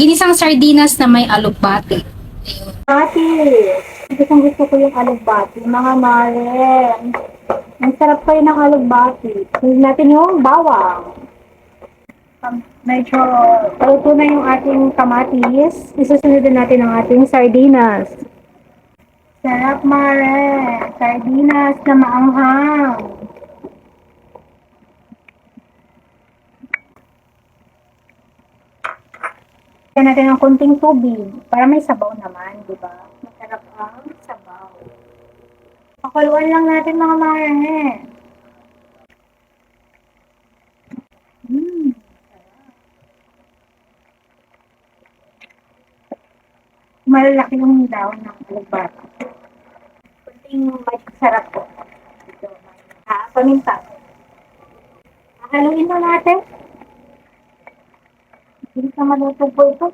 ginisang sardinas na may alubati. Ate, gustong gusto ko yung alugbati. Mga mare, ang sarap kayo ng alugbati. Tingnan natin yung bawang. Um, medyo paluto na yung ating kamatis. Isusunod natin ang ating sardinas. Sarap mare, sardinas na maanghang. Lagyan natin ng konting tubig para may sabaw naman, di ba? Masarap ang sabaw. Pakuluan lang natin mga marane. Mm, Malalaki yung daon ng alagbata. Kunting magic sarap po. Ito, ah, paminta. Haluin na natin. Hindi ka maluto po ito.